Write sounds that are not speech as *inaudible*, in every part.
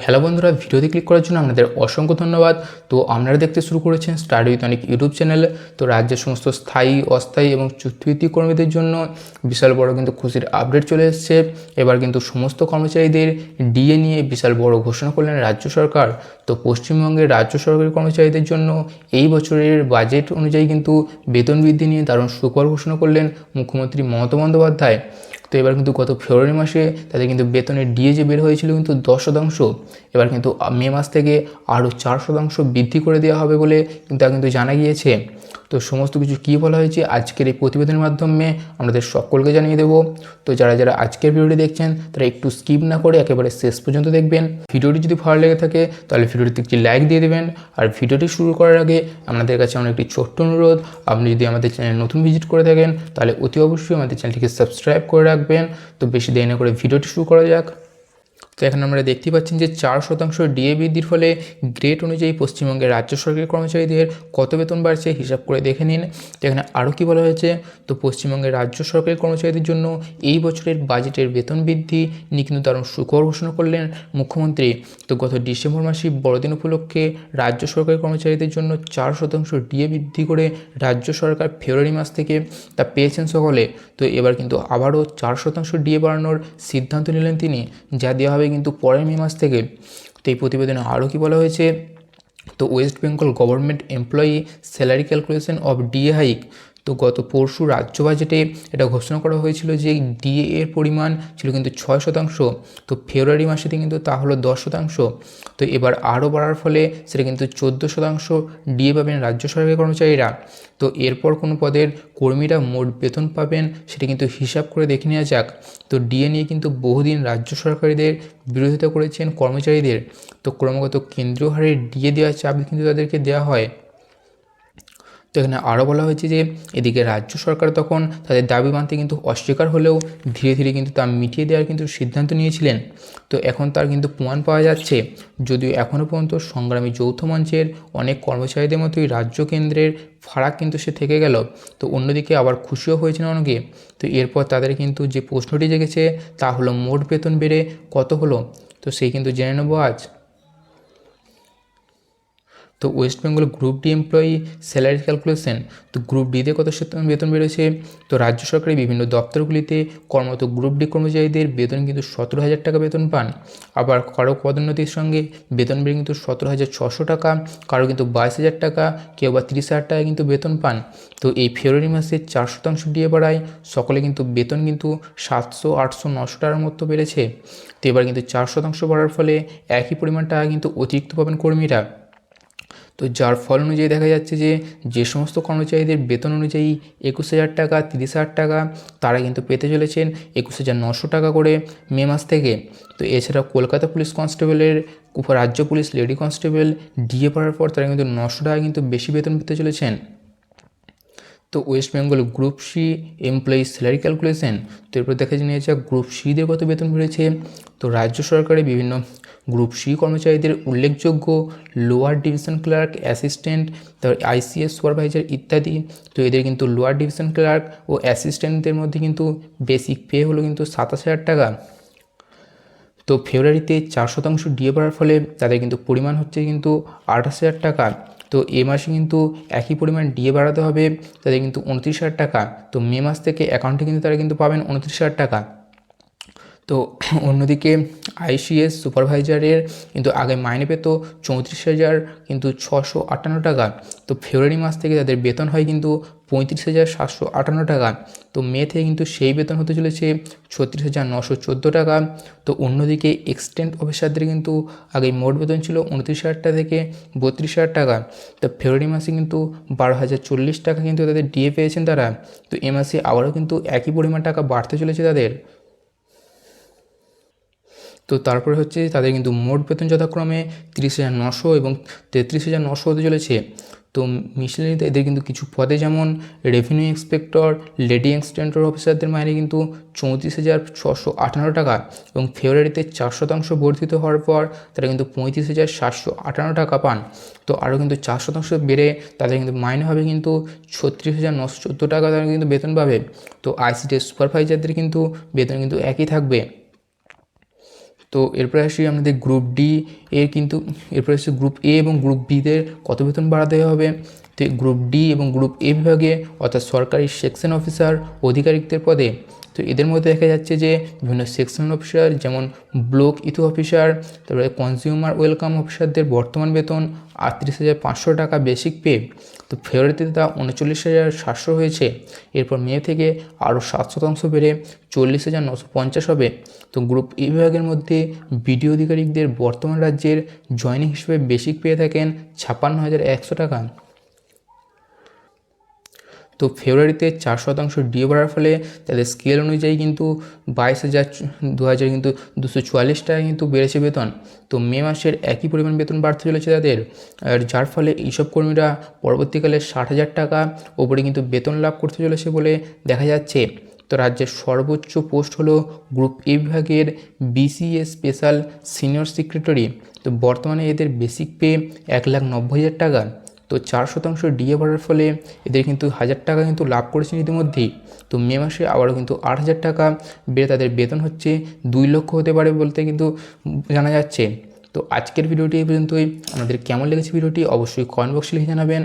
Hello বন্ধুরা, ভিডিওতে click করার জন্য আপনাদের অসংখ্য ধন্যবাদ। তো আপনারা দেখতে শুরু করেছেন স্টাডি উইথ অনেক ইউটিউব চ্যানেল। তো রাজ্যের সমস্ত স্থায়ী, অস্থায়ী এবং চুক্তিভিত্তিক কর্মীদের জন্য বিশাল বড় কিন্তু খুশির আপডেট চলে এসেছে। এবার কিন্তু সমস্ত কর্মচারীদের ডিএ নিয়ে বিশাল বড় ঘোষণা করলেন রাজ্য সরকার। তো পশ্চিমবঙ্গের রাজ্য সরকারি কর্মচারীদের জন্য এই বছরের বাজেট অনুযায়ী কিন্তু বেতন বৃদ্ধি নিয়ে দারুণ সুখবর ঘোষণা করলেন মুখ্যমন্ত্রী মমতা বন্দ্যোপাধ্যায়। তো এবার কিন্তু গত ফেব্রুয়ারি মাসে তাদের কিন্তু বেতনের ডিএ যে বের হয়েছিল কিন্তু দশ শতাংশ, এবার কিন্তু মে মাস থেকে আরও চার শতাংশ বৃদ্ধি করে দেওয়া হবে বলে কিন্তু তা কিন্তু জানা গিয়েছে। তো সমস্ত কিছু কী বলা হয়েছে আজকের এই প্রতিবেদনের মাধ্যমে আমাদের সকলকে জানিয়ে দেবো। তো যারা যারা আজকের ভিডিওটি দেখছেন তারা একটু স্কিপ না করে একেবারে শেষ পর্যন্ত দেখবেন। ভিডিওটি যদি ভালো লেগে থাকে তাহলে ভিডিওটিতে একটি লাইক দিয়ে দেবেন। আর ভিডিওটি শুরু করার আগে আপনাদের কাছে আমার একটি ছোট্ট অনুরোধ, আপনি যদি আমাদের চ্যানেল নতুন ভিজিট করে থাকেন তাহলে অতি অবশ্যই আমাদের চ্যানেলটিকে সাবস্ক্রাইব করে রাখবেন। তো বেশি দেরি না করে ভিডিওটি শুরু করা যাক। তো এখানে আমরা দেখতে পাচ্ছেন যে চার শতাংশ ডিএ বৃদ্ধির ফলে গ্রেড অনুযায়ী পশ্চিমবঙ্গের রাজ্য সরকারি কর্মচারীদের কত বেতন বাড়ছে, হিসাব করে দেখে নিন। তো এখানে আরও কী বলা হয়েছে? তো পশ্চিমবঙ্গের রাজ্য সরকারি কর্মচারীদের জন্য এই বছরের বাজেটের বেতন বৃদ্ধি নিয়ে কিন্তু দারুণ সুখবর ঘোষণা করলেন মুখ্যমন্ত্রী। তো গত ডিসেম্বর মাসে বড়দিন উপলক্ষে রাজ্য সরকারি কর্মচারীদের জন্য চার শতাংশ ডিএ বৃদ্ধি করে রাজ্য সরকার ফেব্রুয়ারি মাস থেকে তা পেয়েছেন সকলে। তো এবার কিন্তু আবারও চার শতাংশ ডিএ বাড়ানোর সিদ্ধান্ত নিলেন তিনি। যা দেওয়া হবে কিন্তু পরের মে মাস থেকে তো এই প্রতিবেদনে আরও কী বলা হয়েছে? তো West Bengal government employee salary calculation of DA hike তো গত পরশু রাজ্য বাজেটে এটা ঘোষণা করা হয়েছিল যে ডিএ এর পরিমাণ ছিল কিন্তু ছয় শতাংশ। তো ফেব্রুয়ারি মাসেতে কিন্তু তা হলো দশ শতাংশ। তো এবার আরও বাড়ার ফলে সেটা কিন্তু চোদ্দ শতাংশ ডিএ পাবেন রাজ্য সরকারি কর্মচারীরা। তো এরপর কোনো পদের কর্মীরা মোট বেতন পাবেন সেটা কিন্তু হিসাব করে দেখে নেওয়া যাক। তো ডিএ নিয়ে কিন্তু বহুদিন রাজ্য সরকারিদের বিরোধিতা করেছেন কর্মচারীদের। তো ক্রমাগত কেন্দ্রীয় হারে ডিএ দেওয়ার চাপ কিন্তু তাদেরকে দেওয়া হয়। তো এখানে আরও বলা হয়েছে যে, এদিকে রাজ্য সরকার তখন তাদের দাবি মানতে কিন্তু অস্বীকার হলেও ধীরে ধীরে কিন্তু তা মিটিয়ে দেওয়ার কিন্তু সিদ্ধান্ত নিয়েছিলেন। তো এখন তার কিন্তু প্রমাণ পাওয়া যাচ্ছে। যদিও এখনও পর্যন্ত সংগ্রামী যৌথ মঞ্চের অনেক কর্মচারীদের মতোই রাজ্য কেন্দ্রের ফারাক কিন্তু সে থেকে গেল। তো অন্যদিকে আবার খুশিও হয়েছেন অনেকে। তো এরপর তাদের কিন্তু যে প্রশ্নটি জেগেছে, তা হলো মোট বেতন বেড়ে কত হলো? তো সেই কিন্তু জেনে নেব আজ। তো West Bengal group D employee salary calculation তো গ্রুপ ডিতে কত শতাংশ বেতন বেড়েছে তো রাজ্য সরকারের বিভিন্ন দপ্তরগুলিতে কর্মরত গ্রুপ ডি কর্মচারীদের বেতন কিন্তু সতেরো হাজার টাকা বেতন পান। আবার কারও পদোন্নতির সঙ্গে বেতন বেড়ে কিন্তু সতেরো হাজার ছশো টাকা, কারও কিন্তু বাইশ হাজার টাকা, কেউ বা তিরিশ হাজার টাকা কিন্তু বেতন পান। তো এই ফেব্রুয়ারি মাসে চার শতাংশ ডিএ বাড়ায়, সকলে কিন্তু বেতন কিন্তু সাতশো, আটশো, নশো টাকার মতো বেড়েছে। তো এবার কিন্তু চার শতাংশ বাড়ার ফলে একই পরিমাণ টাকা কিন্তু অতিরিক্ত পাবেন কর্মীরা। তো যার ফল অনুযায়ী দেখা যাচ্ছে যে যে সমস্ত কর্মচারীদের বেতন অনুযায়ী একুশ হাজার টাকা, তিরিশ হাজার টাকা, তারা কিন্তু পেতে চলেছেন একুশ হাজার নশো টাকা করে মে মাস থেকে। তো এছাড়া কলকাতা পুলিশ কনস্টেবলের রাজ্য পুলিশ লেডি কনস্টেবল, ডিএ পড়ার পর তারা কিন্তু নশো টাকা কিন্তু বেশি বেতন পেতে চলেছেন। তো West Bengal group C employee salary calculation তো এরপর দেখা নিয়ে যাক গ্রুপ সিদের কত বেতন বেড়েছে? তো রাজ্য সরকারের বিভিন্ন গ্রুপ সি কর্মচারীদের উল্লেখযোগ্য লোয়ার ডিভিশন ক্লার্ক অ্যাসিস্ট্যান্ট তারপর আইসিএস সুপারভাইজার ইত্যাদি। তো এদের কিন্তু লোয়ার ডিভিশন ক্লার্ক ও অ্যাসিস্ট্যান্টদের মধ্যে কিন্তু বেসিক পে হলো কিন্তু সাতাশ হাজার টাকা। তো ফেব্রুয়ারিতে চার শতাংশ ডিএ বাড়ার ফলে তাদের কিন্তু পরিমাণ হচ্ছে কিন্তু আঠাশ হাজার টাকা। তো এ মাসে কিন্তু একই পরিমাণ ডিএ বাড়াতে হবে, তাদের কিন্তু উনত্রিশ হাজার টাকা। তো মে মাস থেকে অ্যাকাউন্টে কিন্তু তারা কিন্তু পাবেন উনত্রিশ হাজার টাকা। তো *clears throat* অন্যদিকে আইসিএস সুপারভাইজারের কিন্তু আগে মাইনে পেত চৌত্রিশ হাজার, কিন্তু ছশো আটান্ন টাকা। তো ফেব্রুয়ারি মাস থেকে তাদের বেতন হয় কিন্তু পঁয়ত্রিশ হাজার সাতশো আটান্ন টাকা। তো মে থেকে কিন্তু সেই বেতন হতে চলেছে ছত্রিশ হাজার নশো চোদ্দ টাকা। তো অন্যদিকে এক্সটেন্ড অফিসারদের কিন্তু আগে মোট বেতন ছিল উনত্রিশ হাজার টাকা থেকে বত্রিশ হাজার টাকা। তো ফেব্রুয়ারি মাসে কিন্তু বারো হাজার চল্লিশ টাকা কিন্তু তাদের ডিএ পেয়েছেন তারা। তো এ মাসে আবারও কিন্তু একই পরিমাণ টাকা বাড়তে চলেছে তাদের। তো তারপরে হচ্ছে তাদের কিন্তু মোট বেতন যথাক্রমে তিরিশ হাজার নশো এবং তেত্রিশ হাজার নশো হতে চলেছে। তো মিশনারিতে এদের কিন্তু কিছু পদে যেমন রেভিনিউ ইন্সপেক্টর লেডি এক্সটেন্টর অফিসারদের মাইনে কিন্তু চৌত্রিশ হাজার ছশো আটান্ন টাকা এবং ফেব্রুয়ারিতে চার শতাংশ বর্ধিত হওয়ার পর তারা কিন্তু পঁয়ত্রিশ হাজার সাতশো আটান্ন টাকা পান। তো আরও কিন্তু চার শতাংশ বেড়ে তাদের কিন্তু মাইনে হবে কিন্তু ছত্রিশ হাজার নশো চোদ্দ টাকা তারা কিন্তু বেতন পাবে। তো আইসিটি সুপারভাইজারদের কিন্তু বেতন কিন্তু একই থাকবে। তো এরপরে আসি আমাদের গ্রুপ ডি এর কিন্তু এরপরে আসি গ্রুপ এ এবং গ্রুপ বিদের কত বেতন বাড়াতে হবে। তো গ্রুপ ডি এবং গ্রুপ এ বিভাগে অর্থাৎ সরকারি সেকশন অফিসার আধিকারিকদের পদে, তো এদের মধ্যে দেখা যাচ্ছে যে বিভিন্ন সেকশন অফিসার যেমন ব্লক ইথু অফিসার তারপরে কনজিউমার ওয়েলকাম অফিসারদের বর্তমান বেতন আটত্রিশ হাজার পাঁচশো টাকা বেসিক পে তো ফেব্রুয়ারিতে তা উনচল্লিশ হাজার সাতশো হয়েছে। এরপর মে থেকে আরও সাত শতাংশ বেড়ে চল্লিশ হাজার নশো পঞ্চাশ হবে। তো গ্রুপ এ বিভাগের মধ্যে বিডিও আধিকারিকদের বর্তমান রাজ্যের জয়নিং হিসেবে বেসিক পেয়ে থাকেন ছাপ্পান্ন হাজার একশো টাকা। তো ফেব্রুয়ারিতে চার শতাংশ ডিএ বাড়ার ফলে তাদের স্কেল অনুযায়ী কিন্তু বাইশ হাজার দু হাজার কিন্তু দুশো চুয়াল্লিশ টাকা কিন্তু বেড়েছে বেতন। তো মে মাসের একই পরিমাণ বেতন বাড়তে চলেছে তাদের। আর যার ফলে এইসব কর্মীরা পরবর্তীকালে ষাট হাজার টাকা ওপরে কিন্তু বেতন লাভ করতে চলেছে বলে দেখা যাচ্ছে। তো রাজ্যের সর্বোচ্চ পোস্ট হলো গ্রুপ এ বিভাগের বিসিএ স্পেশাল সিনিয়র সেক্রেটারি। তো বর্তমানে এদের বেসিক পে এক লাখ নব্বই হাজার টাকা। তো চার শতাংশ ডিএ বাড়ার ফলে এদের কিন্তু হাজার টাকা কিন্তু লাভ করেছেন ইতিমধ্যেই। তো মে মাসে আবারও কিন্তু আট হাজার টাকা বেড়ে তাদের বেতন হচ্ছে দুই লক্ষ হতে পারে বলতে কিন্তু জানা যাচ্ছে। তো আজকের ভিডিওটি এই পর্যন্তই। আমাদের কেমন লেগেছে ভিডিওটি অবশ্যই কমেন্ট বক্সে লিখে জানাবেন।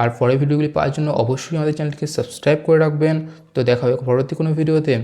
আর পরের ভিডিওগুলি পাওয়ার জন্য অবশ্যই আমাদের চ্যানেলকে সাবস্ক্রাইব করে রাখবেন। তো দেখা হবে পরবর্তী কোনো ভিডিওতে